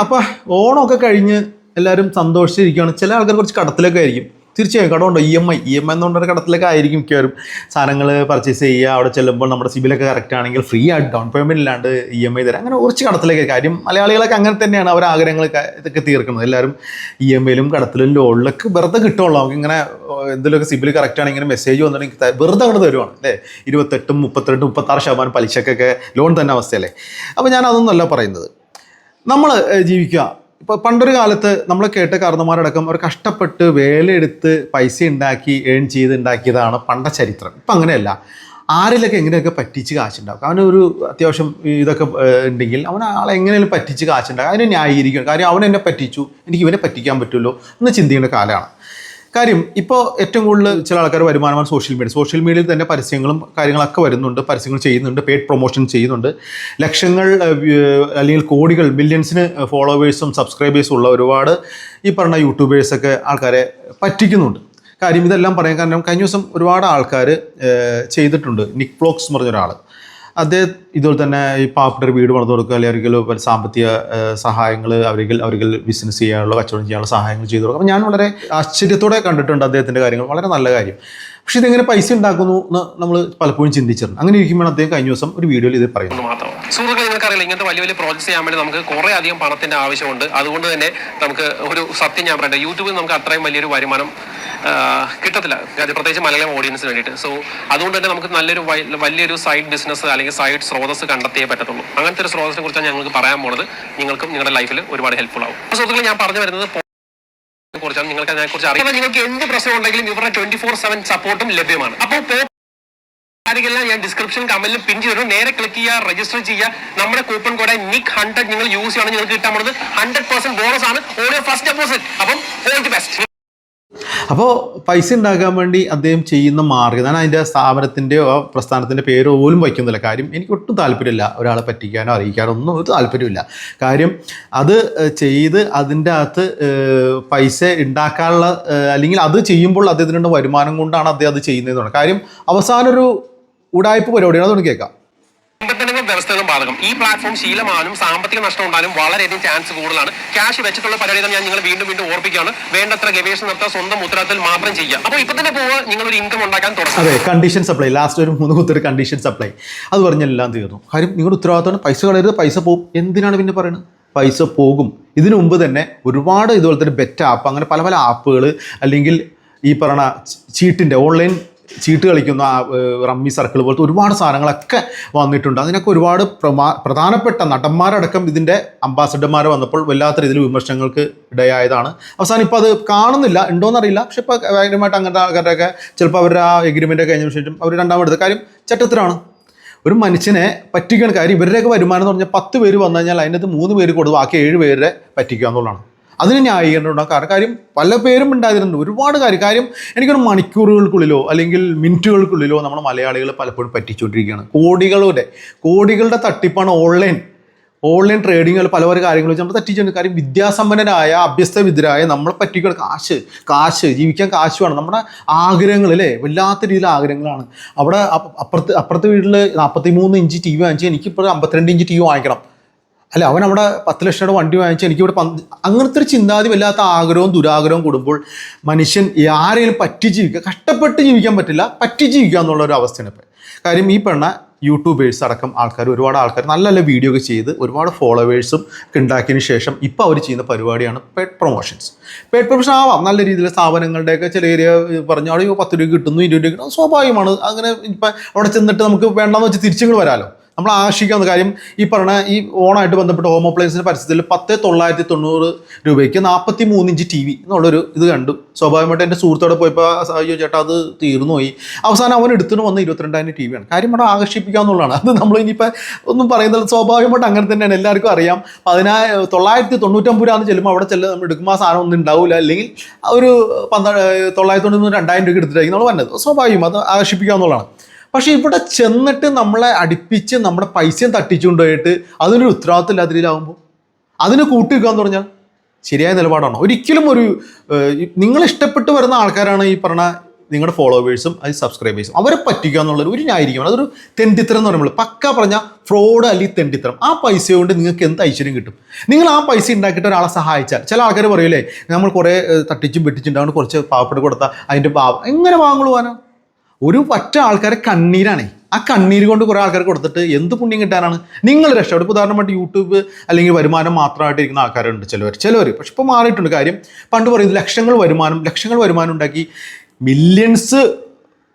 അപ്പോൾ ഓണമൊക്കെ കഴിഞ്ഞ് എല്ലാവരും സന്തോഷിച്ചിരിക്കുകയാണ്. ചില ആൾക്കാർ കുറച്ച് കടത്തിലൊക്കെ ആയിരിക്കും. തീർച്ചയായും കടമുണ്ടോ E M I E M I എന്ന് പറഞ്ഞൊരു കടത്തിലൊക്കെ ആയിരിക്കും മിക്കവാറും. സാധനങ്ങൾ പർച്ചേസ് ചെയ്യുക അവിടെ ചെല്ലുമ്പോൾ നമ്മുടെ സിബിലൊക്കെ കറക്റ്റ് ആണെങ്കിൽ ഫ്രീ ആയിട്ട് ഡൗൺ പേയ്മെന്റ് ഇല്ലാണ്ട് ഇ എം ഐ തരാം. അങ്ങനെ കുറച്ച് കടത്തിലൊക്കെ കാര്യം മലയാളികളൊക്കെ അങ്ങനെ തന്നെയാണ് അവർ ആഗ്രഹങ്ങളൊക്കെ ഇതൊക്കെ തീർക്കുന്നത്. എല്ലാവരും ഇ എം ഐയിലും കടത്തിലും ലോണിലൊക്കെ വെറുതെ കിട്ടുള്ളൂ നമുക്ക് ഇങ്ങനെ എന്തെങ്കിലുമൊക്കെ സിബിൽ കറക്റ്റ് ആണെങ്കിൽ മെസ്സേജ് വന്നിട്ട് വെറുതെ അങ്ങോട്ട് തരുവാണ്. അല്ലേ? ഇരുപത്തെട്ടും മുപ്പത്തിരണ്ടും മുപ്പത്താറ് ശതമാനം പലിശക്കൊക്കെ ലോൺ തന്നെ അവസ്ഥയല്ലേ? അപ്പോൾ ഞാൻ അതൊന്നുമല്ല പറയുന്നത്. നമ്മൾ ജീവിക്കുക. ഇപ്പോൾ പണ്ടൊരു കാലത്ത് നമ്മൾ കേട്ട കാരണന്മാരടക്കം അവർ കഷ്ടപ്പെട്ട് വേലയെടുത്ത് പൈസ ഉണ്ടാക്കി ഏൺ ചെയ്ത് ഉണ്ടാക്കിയതാണ് പണ്ട ചരിത്രം. ഇപ്പം അങ്ങനെയല്ല. ആരിലൊക്കെ എങ്ങനെയൊക്കെ പറ്റിച്ച് കാശുണ്ടാക്കും? അവനൊരു അത്യാവശ്യം ഇതൊക്കെ ഉണ്ടെങ്കിൽ അവൻ ആളെ എങ്ങനെയും പറ്റിച്ച് കാശുണ്ടാക്കും. അതിനെ ന്യായീകരിക്കണം കാര്യം അവൻ എന്നെ പറ്റിച്ചു. എനിക്ക് ഇവനെ പറ്റിക്കാൻ പറ്റുമല്ലോ എന്ന് ചിന്തിക്കേണ്ട കാലമാണ്. കാര്യം ഇപ്പോൾ ഏറ്റവും കൂടുതൽ ചില ആൾക്കാർ വരുമാനമാണ് സോഷ്യൽ മീഡിയ സോഷ്യൽ മീഡിയയിൽ തന്നെ പരസ്യങ്ങളും കാര്യങ്ങളൊക്കെ വരുന്നുണ്ട് പരസ്യങ്ങൾ ചെയ്യുന്നുണ്ട് പെയ്ഡ് പ്രൊമോഷൻ ചെയ്യുന്നുണ്ട്. ലക്ഷങ്ങൾ അല്ലെങ്കിൽ കോടികൾ മില്യൺസിന് ഫോളോവേഴ്സും സബ്സ്ക്രൈബേഴ്സും ഉള്ള ഒരുപാട് ഈ പറഞ്ഞ യൂട്യൂബേഴ്സൊക്കെ ആൾക്കാരെ പറ്റിക്കുന്നുണ്ട്. കാര്യം ഇതെല്ലാം പറയാൻ കാരണം കഴിഞ്ഞ ദിവസം ഒരുപാട് ആൾക്കാർ ചെയ്തിട്ടുണ്ട്. നിക് ബ്ലോക്സ് എന്ന് പറഞ്ഞ ഒരാൾ അദ്ദേഹം ഇതുപോലെ തന്നെ ഈ പാവപ്പെട്ട വീട് പണിത് കൊടുക്കുക അല്ലെങ്കിൽ അവർക്ക് സാമ്പത്തിക സഹായങ്ങൾ അവർക്ക് അവർക്ക് ബിസിനസ് ചെയ്യാനുള്ള കച്ചവടം ചെയ്യാനുള്ള സഹായങ്ങൾ ചെയ്തു കൊടുക്കുക. അപ്പം ഞാൻ വളരെ ആശ്ചര്യത്തോടെ കണ്ടിട്ടുണ്ട് അദ്ദേഹത്തിന്റെ കാര്യങ്ങൾ. വളരെ നല്ല കാര്യം. പക്ഷേ ഇതെങ്ങനെ പൈസ ഉണ്ടാക്കുന്നു എന്ന് നമ്മൾ പലപ്പോഴും ചിന്തിച്ചിട്ടുണ്ട്. അങ്ങനെ ഇരിക്കുമ്പോൾ അദ്ദേഹം കഴിഞ്ഞ ദിവസം ഒരു വീഡിയോയിൽ ഇത് പറയുന്നു മാത്രം. സുഹൃത്തുക്കളെ നിങ്ങൾക്കറിയില്ല ഇങ്ങനത്തെ വലിയ വലിയ പ്രോജക്ട്സ് ചെയ്യാൻ വേണ്ടി നമുക്ക് കുറേ അധികം പണത്തിന്റെ ആവശ്യമുണ്ട്. അതുകൊണ്ട് തന്നെ നമുക്ക് ഒരു സത്യം ഞാൻ പറയട്ടെ യൂട്യൂബിൽ നമുക്ക് അത്രയും വലിയൊരു വരുമാനം കിട്ടത്തില്ല. പ്രത്യേകിച്ച് മലയാളം ഓഡിയൻസിന് വേണ്ടിയിട്ട്. സോ അതുകൊണ്ട് തന്നെ നമുക്ക് നല്ലൊരു വലിയൊരു സൈഡ് ബിസിനസ് അല്ലെങ്കിൽ സൈഡ് സ്രോതസ് കണ്ടെത്തിയേ പറ്റത്തുള്ളൂ. അങ്ങനത്തെ ഒരു സ്രോതസിനെ കുറിച്ചാണ് ഞങ്ങൾക്ക് പറയാൻ പോണത്. നിങ്ങൾക്കും നിങ്ങളുടെ ലൈഫിൽ ഒരുപാട് ഹെൽപ്ഫുൾ ആവും. സുഹൃത്തുക്കൾ ഞാൻ പറഞ്ഞു വരുന്നത് കുറിച്ചാണ് നിങ്ങൾക്ക് അതിനെ കുറിച്ച് അറിയാം. നിങ്ങൾക്ക് എന്ത് പ്രശ്നം ഉണ്ടെങ്കിലും ഇവരുടെ ട്വന്റി ഫോർ സെവൻ സപ്പോർട്ടും ലഭ്യമാണ് അപ്പോൾ കാര്യങ്ങളെല്ലാം ഞാൻ ഡിസ്ക്രിപ്ഷൻ കമന്റിൽ പിൻ ചെയ്തു നേരെ ക്ലിക്ക് ചെയ്യുക രജിസ്റ്റർ ചെയ്യുക. നമ്മുടെ കൂപ്പൺ കോഡ് നിക് ഹൺഡ്രഡ് നിങ്ങൾ യൂസ് ചെയ്യണം നിങ്ങൾക്ക് കിട്ടാൻ പോകുന്നത് ഹൺഡ്രഡ് പെർസെന്റ് ബോണസ് ആണ്. ഓരോ ഫസ്റ്റ് ഡെപ്പോസിറ്റ് അപ്പം ഓൾ ദി ബെസ്റ്റ് അപ്പോൾ പൈസ ഉണ്ടാക്കാൻ വേണ്ടി അദ്ദേഹം ചെയ്യുന്ന മാർഗം ഞാൻ അതിന്റെ സ്ഥാപനത്തിന്റെയോ പ്രസ്ഥാനത്തിന്റെ പേരോ പോലും വയ്ക്കുന്നില്ല. കാര്യം എനിക്ക് ഒട്ടും താല്പര്യമില്ല ഒരാളെ പറ്റിക്കാനോ അറിയിക്കാനോ ഒന്നും ഒരു താല്പര്യമില്ല കാര്യം അത് ചെയ്ത് അതിന്റെ അകത്ത് പൈസ ഉണ്ടാക്കാനുള്ള അല്ലെങ്കിൽ അത് ചെയ്യുമ്പോൾ അദ്ദേഹത്തിനുള്ള വരുമാനം കൊണ്ടാണ് അദ്ദേഹം അത് ചെയ്യുന്നതെന്നാണ് കാര്യം അവസാനൊരു ഉടായ്പ പരിപാടിയാണ് അതുകൊണ്ട് കേൾക്കാം. വ്യവസ്ഥകളും ബാധകം. ഈ പ്ലാറ്റ്ഫോം ശീലമാനും സാമ്പത്തിക നഷ്ടം ഉണ്ടാലും വളരെയധികം ചാൻസ് കൂടുതലാണ്. ക്യാഷ് വെച്ചിട്ടുള്ള പരിപാടികൾ ഞാൻ നിങ്ങൾ വീണ്ടും വീണ്ടും ഓർപ്പിക്കുകയാണ്. വേണ്ടത്ര ഗവേഷണം നടത്താൻ സ്വന്തം ഉത്തരവാദിത്തത്തിൽ മാത്രം ചെയ്യുക. അപ്പോൾ ഇപ്പൊ തന്നെ പോവുക നിങ്ങൾ ഒരു ഇൻകം ഉണ്ടാക്കാൻ തുടങ്ങും അതെ കണ്ടീഷൻ സപ്ലൈ ലാസ്റ്റ് ഒരു മൂന്ന് കുത്തൊരു കണ്ടീഷൻ സപ്ലൈ അത് പറഞ്ഞെല്ലാം തീർന്നു. കാര്യം നിങ്ങളുടെ ഉത്തരവാദിത്തമാണ്. പൈസ കളയരുത് പൈസ പോകും. എന്തിനാണ് പിന്നെ പറയുന്നത് പൈസ പോകും. ഇതിനു മുമ്പ് തന്നെ ഒരുപാട് ഇതുപോലെ തന്നെ ബെറ്റ് ആപ്പ് അങ്ങനെ പല പല ആപ്പുകൾ അല്ലെങ്കിൽ ഈ പറഞ്ഞ ചീട്ടിന്റെ ഓൺലൈൻ ചീട്ട് കളിക്കുന്ന റമ്മി സർക്കിൾ പോലത്തെ ഒരുപാട് സാധനങ്ങളൊക്കെ വന്നിട്ടുണ്ട്. അതിനൊക്കെ ഒരുപാട് പ്രധാനപ്പെട്ട നടന്മാരടക്കം ഇതിന്റെ അംബാസഡർമാർ വന്നപ്പോൾ വല്ലാത്ത രീതിയിൽ വിമർശനങ്ങൾക്ക് ഇടയായതാണ്. അവസാനം ഇപ്പോൾ അത് കാണുന്നില്ല. ഉണ്ടോയെന്നറിയില്ല പക്ഷെ ഇപ്പോൾ ഭയങ്കരമായിട്ട് അങ്ങനത്തെ ആൾക്കാരുടെയൊക്കെ ചിലപ്പോൾ അവരുടെ ആ എഗ്രിമെന്റ് കഴിഞ്ഞ ശേഷം അവർ രണ്ടാമത് കാര്യം ചട്ടത്തിലാണ്. ഒരു മനുഷ്യനെ പറ്റിക്കണ കാര്യം ഇവരുടെയൊക്കെ വരുമാനം എന്ന് പറഞ്ഞാൽ പത്ത് പേര് വന്നു കഴിഞ്ഞാൽ അതിനകത്ത് മൂന്ന് പേര് കൊടുത്ത് ബാക്കി ഏഴ് പേരെ പറ്റിക്കുക എന്നുള്ളതാണ്. അതിന് ന്യായീകരണം കാരണം കാര്യം പല പേരും ഉണ്ടായിരുന്നുണ്ട് ഒരുപാട് കാര്യം. കാര്യം എനിക്കൊരു മണിക്കൂറുകൾക്കുള്ളിലോ അല്ലെങ്കിൽ മിനിറ്റുകൾക്കുള്ളിലോ നമ്മുടെ മലയാളികൾ പലപ്പോഴും പറ്റിച്ചുകൊണ്ടിരിക്കുകയാണ്. കോടികളുടെ കോടികളുടെ തട്ടിപ്പാണ് ഓൺലൈൻ. ഓൺലൈൻ ട്രേഡിങ്ങുകൾ പല പല കാര്യങ്ങൾ വെച്ച് നമ്മൾ തെറ്റിച്ചുണ്ട് കാര്യം വിദ്യാസമ്പന്നരായ അഭ്യസ്തവിദ്യരായ നമ്മളെ പറ്റിക്കുന്ന കാശ് കാശ് ജീവിക്കാൻ കാശ് വേണം. നമ്മുടെ ആഗ്രഹങ്ങൾ അല്ലേ? വല്ലാത്ത രീതിയിൽ ആഗ്രഹങ്ങളാണ്. അവിടെ അപ്പുറത്ത് അപ്പുറത്തെ വീട്ടിൽ നാൽപ്പത്തി മൂന്ന് ഇഞ്ച് ടി വി വാങ്ങിച്ച് എനിക്കിപ്പോൾ അമ്പത്തിരണ്ട് ഇഞ്ച് ടി വി വാങ്ങിക്കണം. അല്ല അവൻ അവിടെ പത്ത് ലക്ഷം രൂപ വണ്ടി വാങ്ങിച്ച് എനിക്കിവിടെ പന്ത് അങ്ങനത്തെ ഒരു ചിന്താതി വല്ലാത്ത ആഗ്രഹവും ദുരാഗ്രഹവും കൂടുമ്പോൾ മനുഷ്യൻ ആരെയും പറ്റി ജീവിക്കുക കഷ്ടപ്പെട്ട് ജീവിക്കാൻ പറ്റില്ല പറ്റി ജീവിക്കുക എന്നുള്ള ഒരു അവസ്ഥയാണ് ഇപ്പം. കാര്യം ഈ പെണ്ണ യൂട്യൂബേഴ്സ് അടക്കം ആൾക്കാർ ഒരുപാട് ആൾക്കാർ നല്ല നല്ല വീഡിയോ ഒക്കെ ചെയ്ത് ഒരുപാട് ഫോളോവേഴ്സും ഒക്കെ ഉണ്ടാക്കിയതിന് ശേഷം ഇപ്പോൾ അവർ ചെയ്യുന്ന പരിപാടിയാണ് പെഡ് പ്രൊമോഷൻസ് പെഡ് പ്രൊമോഷൻ ആവാം നല്ല രീതിയിൽ സ്ഥാപനങ്ങളുടെയൊക്കെ ഏരിയ പറഞ്ഞു അവിടെ പത്ത് രൂപ കിട്ടുന്നു ഇരുപത് രൂപ കിട്ടുന്നു സ്വാഭാവികമാണ്. അങ്ങനെ ഇപ്പം അവിടെ ചെന്നിട്ട് നമുക്ക് വേണ്ടെന്ന് വെച്ച് തിരിച്ചിങ്ങോട്ട് വരാമല്ലോ നമ്മൾ ആകർഷിക്കുന്ന കാര്യം ഈ പറഞ്ഞ ഈ ഓണായിട്ട് ബന്ധപ്പെട്ട ഹോം അപ്ലയൻസിന്റെ പരസ്യത്തിൽ പത്ത് തൊള്ളായിരത്തി തൊണ്ണൂറ് രൂപയ്ക്ക് നാൽപ്പത്തി മൂന്ന് ഇഞ്ച് ടി വി എന്നുള്ളൊരു ഇത് കണ്ടു. സ്വാഭാവികമായിട്ട് എന്റെ സുഹൃത്തോടെ പോയപ്പോൾ അയ്യോ ചേട്ടാ അത് തീർന്നു പോയി. അവസാനം അവൻ എടുത്തിട്ട് വന്ന ഇരുപത്തിരണ്ടായിരം ടി വിയാണ് കാര്യം അവിടെ ആകർഷിപ്പിക്കാന്നുള്ളതാണ് അത് നമ്മൾ ഇനിയിപ്പോൾ ഒന്നും പറയുന്നില്ല. സ്വാഭാവികമായിട്ട് അങ്ങനെ തന്നെയാണ്. എല്ലാവർക്കും അറിയാം. പതിനാ തൊള്ളായിരത്തി തൊണ്ണൂറ്റമ്പത് രൂപ ചെല്ലുമ്പോൾ അവിടെ ചെല്ലുക നമ്മൾ എടുക്കുമ്പോൾ ആ സാധനം ഒന്നും ഉണ്ടാവില്ല അല്ലെങ്കിൽ ഒരു പന്ത്രണ്ട് തൊള്ളായിരത്തി തൊണ്ണൂറ്റി രണ്ടായിരം രൂപ എടുത്തിട്ടായിരിക്കും നമ്മൾ വന്നത്. സ്വാഭാവികം. അത് ആകർഷിപ്പിക്കാന്നുള്ളതാണ് പക്ഷേ ഇവിടെ ചെന്നിട്ട് നമ്മളെ അടുപ്പിച്ച് നമ്മുടെ പൈസയും തട്ടിച്ചുകൊണ്ടുപോയിട്ട് അതിനൊരു ഉത്തരവാദിത്തമില്ലാത്ത രീതിയിലാവുമ്പോൾ അതിന് കൂട്ടിവെക്കുക എന്ന് പറഞ്ഞാൽ ശരിയായ നിലപാടാണോ? ഒരിക്കലും ഒരു നിങ്ങൾ ഇഷ്ടപ്പെട്ട് വരുന്ന ആൾക്കാരാണ് ഈ പറഞ്ഞ നിങ്ങളുടെ ഫോളോവേഴ്സും അത് സബ്സ്ക്രൈബേഴ്സും. അവരെ പറ്റിക്കുക എന്നുള്ളത് ഒരു ന്യായീകരിക്കണം. അതൊരു തെണ്ടിത്തരം എന്ന് പറയുമ്പോൾ പക്ക പറഞ്ഞ ഫ്രോഡ് അല്ലെങ്കിൽ തെണ്ടിത്തരം. ആ പൈസ കൊണ്ട് നിങ്ങൾക്ക് എന്ത് ഐശ്വര്യം കിട്ടും? നിങ്ങൾ ആ പൈസ ഉണ്ടാക്കിയിട്ട് ഒരാളെ സഹായിച്ചാൽ ചില ആൾക്കാർ പറയൂലേ നമ്മൾ കുറേ തട്ടിച്ചും വെട്ടിച്ചുണ്ടാവും കുറച്ച് പാവപ്പെട്ട് കൊടുത്താൽ അതിന്റെ പാവം എങ്ങനെ വാങ്ങുവാനോ ഒരു പറ്റ ആൾക്കാരെ കണ്ണീരാണേ. ആ കണ്ണീര് കൊണ്ട് കുറേ ആൾക്കാർ കൊടുത്തിട്ട് എന്ത് പുണ്യം കിട്ടാനാണ്? നിങ്ങൾ രക്ഷപ്പെടും ഉദാഹരണമായിട്ട് യൂട്യൂബ് അല്ലെങ്കിൽ വരുമാനം മാത്രമായിട്ട് ഇരിക്കുന്ന ആൾക്കാരുണ്ട് ചിലവർ. ചിലവർ പക്ഷെ ഇപ്പോൾ മാറിയിട്ടുണ്ട് കാര്യം. പണ്ട് പറയുന്നത് ലക്ഷങ്ങൾ വരുമാനം ലക്ഷങ്ങൾ വരുമാനം ഉണ്ടാക്കി മില്യൺസ്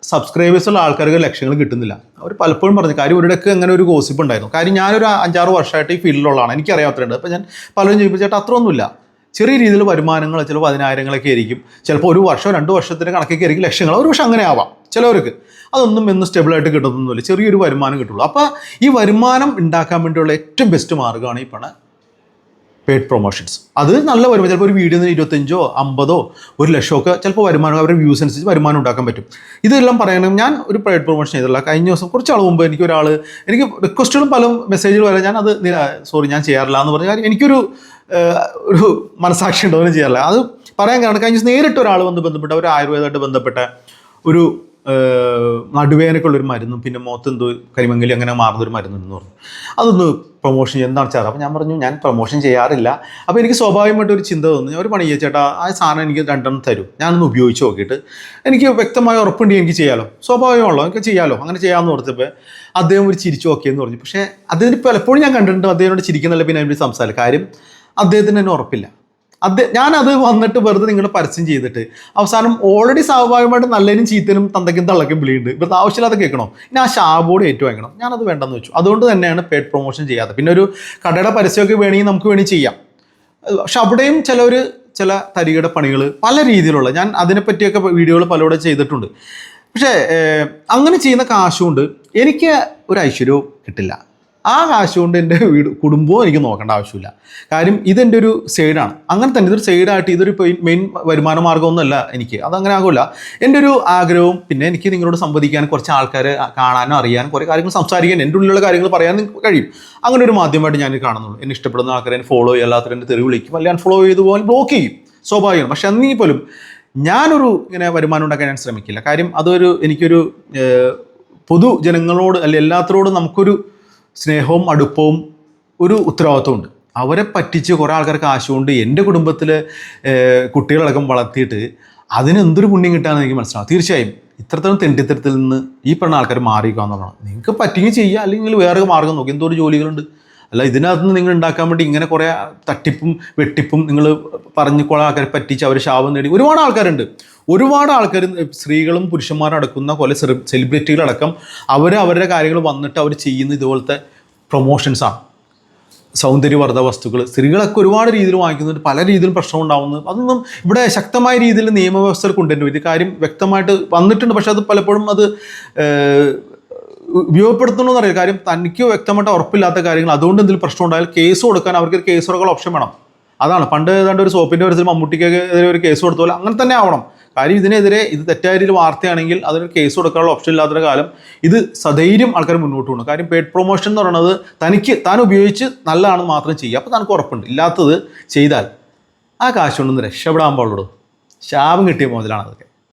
സബ്സ്ക്രൈബേഴ്സ് ഉള്ള ആൾക്കാർക്ക് ലക്ഷങ്ങൾ കിട്ടുന്നില്ല. അവർ പലപ്പോഴും പറഞ്ഞു കാര്യം ഒരിടക്ക് അങ്ങനെ ഒരു ഗോസിപ്പ് ഉണ്ടായിരുന്നു. കാര്യം ഞാനൊരു അഞ്ചാറ് വർഷമായിട്ട് ഈ ഫീൽഡിലുള്ളതാണ്. എനിക്കറിയാത്തതുണ്ട് അപ്പോൾ ഞാൻ പലരും ചോദിപ്പിച്ചിട്ട് ചേട്ടാ അത്രയൊന്നുമില്ല ചെറിയ രീതിയിൽ വരുമാനങ്ങൾ ചിലപ്പോൾ പതിനായിരങ്ങളൊക്കെ ആയിരിക്കും. ചിലപ്പോൾ ഒരു വർഷം രണ്ട് വർഷത്തിന് കണക്കൊക്കെ ആയിരിക്കും ലക്ഷങ്ങൾ. ഒരു പക്ഷേ അങ്ങനെ ആവാം. ചിലവർക്ക് അതൊന്നും എന്നും സ്റ്റെബിളായിട്ട് കിട്ടുന്നൊന്നുമില്ല. ചെറിയൊരു വരുമാനം കിട്ടുള്ളൂ. അപ്പോൾ ഈ വരുമാനം ഉണ്ടാക്കാൻ വേണ്ടിയുള്ള ഏറ്റവും ബെസ്റ്റ് മാർഗമാണ് ഈ പണ പെയ്ഡ് പ്രൊമോഷൻസ് അത് നല്ല വരുമാനം. ചിലപ്പോൾ ഒരു വീഡിയോ ഇരുപത്തഞ്ചോ അമ്പതോ ഒരു ലക്ഷമോ ഒക്കെ ചിലപ്പോൾ വരുമാനം അവരുടെ വ്യൂസ് അനുസരിച്ച് വരുമാനം ഉണ്ടാക്കാൻ പറ്റും. ഇതെല്ലാം പറയണം. ഞാൻ ഒരു പെയ്ഡ് പ്രൊമോഷൻ ചെയ്തില്ല കഴിഞ്ഞ ദിവസം കുറച്ച് ആൾ മുമ്പ് എനിക്ക് ഒരാൾ എനിക്ക് റിക്വസ്റ്റുകളും പല മെസ്സേജുകൾ വരാം. ഞാൻ അത് സോറി ഞാൻ ചെയ്യാറില്ല എന്ന് പറഞ്ഞാൽ എനിക്കൊരു ഒരു മനസാക്ഷി ഉണ്ടോ എന്ന് ചെയ്യാറില്ല. അത് പറയാൻ കാരണം കഴിഞ്ഞ ദിവസം നേരിട്ട് ഒരാൾ വന്ന് ബന്ധപ്പെട്ട ഒരു ആയുർവേദമായിട്ട് ബന്ധപ്പെട്ട ഒരു ഏഹ്, നടുവേദനക്കുള്ളൊരു മരുന്നും പിന്നെ മുഖത്തെന്തോ കരിമങ്ങലി അങ്ങനെ മാറുന്നൊരു മരുന്നെന്ന് പറഞ്ഞു. അതൊന്ന് പ്രൊമോഷൻ എന്താണ് ചേട്ടാ അപ്പോൾ ഞാൻ പറഞ്ഞു ഞാൻ പ്രൊമോഷൻ ചെയ്യാറില്ല. അപ്പോൾ എനിക്ക് സ്വാഭാവികമായിട്ട് ഒരു ചിന്ത തോന്നി ഒരു പണി ചേട്ടാ ആ സാധനം എനിക്ക് രണ്ടെണ്ണം തരും. ഞാനൊന്ന് ഉപയോഗിച്ച് നോക്കിയിട്ട്. എനിക്ക് വ്യക്തമായ ഉറപ്പുണ്ടെങ്കിൽ എനിക്ക് ചെയ്യാമല്ലോ സ്വാഭാവികമാണല്ലോ എനിക്ക് ചെയ്യാമല്ലോ അങ്ങനെ ചെയ്യാമെന്ന് ഓർത്തപ്പോൾ അദ്ദേഹം ഒരു ചിരിച്ചു നോക്കിയെന്ന് പറഞ്ഞു. പക്ഷേ അദ്ദേഹത്തിന് പലപ്പോഴും ഞാൻ കണ്ടിട്ടുണ്ട് അദ്ദേഹത്തിനോട് ചിരിക്കുന്നില്ല പിന്നെ അതിന്റെ സംസാരം കാര്യം അദ്ദേഹത്തിന് തന്നെ ഉറപ്പില്ല. അദ്ദേഹം ഞാനത് വന്നിട്ട് വെറുതെ നിങ്ങൾ പരസ്യം ചെയ്തിട്ട്. അവസാനം ഓൾറെഡി സ്വാഭാവികമായിട്ട് നല്ലതിനും ചീത്തനും തന്തയ്ക്കും തള്ളക്കും വിളിയുണ്ട് ഇവിടുത്തെ ആവശ്യമില്ലാതെ കേൾക്കണോ? ഇനി ആ ഷാബോർഡ് ഏറ്റുവാങ്ങണം ഞാനത് വേണ്ടെന്ന് വെച്ചു. അതുകൊണ്ട് തന്നെയാണ് പേഡ് പ്രൊമോഷൻ ചെയ്യാത്തത്. പിന്നെ ഒരു കടയുടെ പരസ്യമൊക്കെ വേണമെങ്കിൽ നമുക്ക് വേണമെങ്കിൽ ചെയ്യാം. പക്ഷെ അവിടെയും ചിലർ ചില തരികയുടെ പണികൾ പല രീതിയിലുള്ള ഞാൻ അതിനെപ്പറ്റിയൊക്കെ വീഡിയോകൾ പലവിടെ ചെയ്തിട്ടുണ്ട്. പക്ഷേ അങ്ങനെ ചെയ്യുന്ന കാശുകൊണ്ട് എനിക്ക് ഒരു ഐശ്വര്യവും കിട്ടില്ല. ആ കാശ് കൊണ്ട് എന്റെ വീട് കുടുംബവും എനിക്ക് നോക്കേണ്ട ആവശ്യമില്ല. കാര്യം ഇതെന്റെ ഒരു സൈഡാണ്. അങ്ങനെ തന്നെ ഇതൊരു സൈഡായിട്ട് ഇതൊരു മെയിൻ വരുമാന മാർഗമൊന്നുമല്ല എനിക്ക്. അതങ്ങനെ ആകില്ല എന്റെ ഒരു ആഗ്രഹവും പിന്നെ എനിക്ക് നിങ്ങളോട് സംവദിക്കാൻ കുറച്ച് ആൾക്കാരെ കാണാനും അറിയാനും കുറേ കാര്യങ്ങൾ സംസാരിക്കാൻ എന്റെ ഉള്ളിലുള്ള കാര്യങ്ങൾ പറയാൻ നിങ്ങൾക്ക് കഴിയും. അങ്ങനെ ഒരു മാധ്യമമായിട്ട് ഞാൻ കാണുന്നുള്ളൂ. എന്നെ ഇഷ്ടപ്പെടുന്ന ആൾക്കാരെ ഫോളോ ചെയ്യും എന്റെ തെറി വിളിക്കും. അല്ലെങ്കിൽ അൺഫോളോ ചെയ്ത് പോകാൻ ബ്ലോക്ക് ചെയ്യും. സ്വാഭാവികം പക്ഷെ അന്നീ പോലും ഞാനൊരു ഇങ്ങനെ വരുമാനം ഉണ്ടാക്കാൻ ഞാൻ ശ്രമിക്കില്ല. കാര്യം അതൊരു എനിക്കൊരു പൊതു ജനങ്ങളോട് അല്ലെ എല്ലാത്തരോടും നമുക്കൊരു സ്നേഹവും അടുപ്പവും ഒരു ഉത്തരവാദിത്വമുണ്ട്. അവരെ പറ്റിച്ച് കുറേ ആൾക്കാർ കാശുകൊണ്ട് എന്റെ കുടുംബത്തിൽ കുട്ടികളടക്കം വളർത്തിയിട്ട് അതിന് എന്തൊരു പുണ്യം കിട്ടാന്ന് എനിക്ക് മനസ്സിലാവും. തീർച്ചയായും ഇത്രത്തോളം തെണ്ടിത്തരത്തിൽ നിന്ന് ഈ പറഞ്ഞ ആൾക്കാർ മാറിയിരിക്കുക നിങ്ങൾക്ക് പറ്റിയെങ്കിൽ ചെയ്യുക അല്ലെങ്കിൽ വേറെ മാർഗം നോക്കി. എന്തോ ജോലികളുണ്ട്. അല്ല ഇതിനകത്ത് നിന്ന് നിങ്ങൾ ഉണ്ടാക്കാൻ വേണ്ടി ഇങ്ങനെ കുറേ തട്ടിപ്പും വെട്ടിപ്പും നിങ്ങൾ പറഞ്ഞു കുറേ ആൾക്കാരെ പറ്റിച്ച് അവർ ശാപം നേടി. ഒരുപാട് ആൾക്കാരുണ്ട്. ഒരുപാട് ആൾക്കാർ സ്ത്രീകളും പുരുഷന്മാരും അടക്കുന്ന പോലെ സെലിബ്രിറ്റികളടക്കം അവർ അവരുടെ കാര്യങ്ങൾ വന്നിട്ട് അവർ ചെയ്യുന്ന ഇതുപോലത്തെ പ്രൊമോഷൻസാണ് സൗന്ദര്യവർദ്ധ വസ്തുക്കൾ. സ്ത്രീകളൊക്കെ ഒരുപാട് രീതിയിൽ വാങ്ങിക്കുന്നുണ്ട്. പല രീതിയിലും പ്രശ്നം ഉണ്ടാവുന്നത് അതൊന്നും ഇവിടെ ശക്തമായ രീതിയിൽ നിയമവ്യവസ്ഥകൾ കൊണ്ടുവരുന്നു ഇത് കാര്യം വ്യക്തമായിട്ട് വന്നിട്ടുണ്ട്. പക്ഷേ അത് പലപ്പോഴും അത് ഉപയോഗപ്പെടുത്തണമെന്ന് അറിയാം കാര്യം തനിക്ക് വ്യക്തമായിട്ട് ഉറപ്പില്ലാത്ത കാര്യങ്ങൾ. അതുകൊണ്ട് എന്തെങ്കിലും പ്രശ്നം ഉണ്ടായാൽ കേസ് കൊടുക്കാൻ അവർക്ക് കേസ് കൊടുക്കാൻ ഓപ്ഷൻ വേണം. അതാണ്. പണ്ട് ഏതാണ്ട് ഒരു സോപ്പിന്റെ ഒരു മമ്മൂട്ടിക്കെതിരെ ഒരു കേസ് കൊടുത്ത പോലെ അങ്ങനെ തന്നെ ആവണം. കാര്യം ഇതിനെതിരെ ഇത് തെറ്റായ രീതിയിൽ വാർത്തയാണെങ്കിൽ അതിന് കേസ് കൊടുക്കാനുള്ള ഓപ്ഷൻ ഇല്ലാത്തൊരു കാലം ഇത് സധൈര്യം ആൾക്കാർ മുന്നോട്ട് പോകണം കാര്യം പേഡ് പ്രൊമോഷൻ എന്ന് പറയുന്നത് തനിക്ക് താൻ ഉപയോഗിച്ച് നല്ലതാണെന്ന് മാത്രം ചെയ്യുക. അപ്പോൾ തനിക്ക് ഉറപ്പുണ്ട്. ഇല്ലാത്തത് ചെയ്താൽ ആ കാശ് കൊണ്ടൊന്ന് രക്ഷപ്പെടാൻ പാടുള്ളൂ. ശാപം കിട്ടിയ മുതലാണ് അതൊക്കെ.